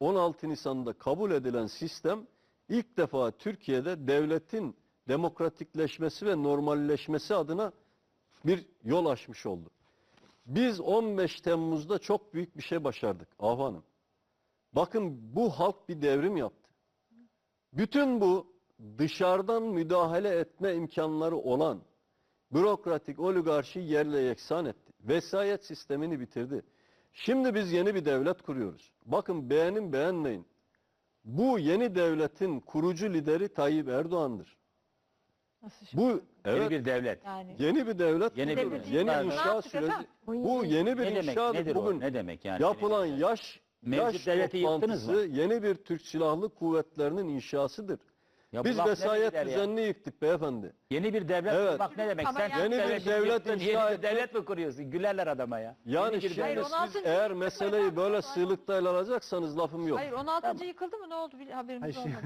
16 Nisan'da kabul edilen sistem ilk defa Türkiye'de devletin demokratikleşmesi ve normalleşmesi adına bir yol açmış oldu. Biz 15 Temmuz'da çok büyük bir şey başardık Ahu Hanım. Bakın bu halk bir devrim yaptı. Bütün bu dışarıdan müdahale etme imkanları olan bürokratik oligarşi yerle yeksan etti. Vesayet sistemini bitirdi. Şimdi biz yeni bir devlet kuruyoruz. Bakın beğenin beğenmeyin. Bu yeni devletin kurucu lideri Tayyip Erdoğan'dır. Nasıl şimdi? Bu evet Yeni bir devlet. yani yeni bir devlet Yeni bir- yeni Ne inşa süreci. Bu yeni bir Ne demek? inşadır. Nedir o? Bugün Ne demek yani? yapılan bir yaş Mevcut yaş devleti yıktınız toplantısı yeni bir Türk Silahlı Kuvvetleri'nin inşasıdır. Ya bu Biz laf ne vesayet gider ya? düzenini yıktık beyefendi. Yeni bir devlet Evet. kurmak ne demek? Ama Sen yani- Yeni bir devlet yıktın, inşa yeni bir etmek- devlet mi kuruyorsun? Gülerler adama ya. Yani Yeni bir şimdi Hayır, devlet. siz 16. eğer meseleyi böyle sığlıkta ele alacaksanız lafım yok. Hayır 16. yıkıldı mı ne oldu bir haberimiz olmadı.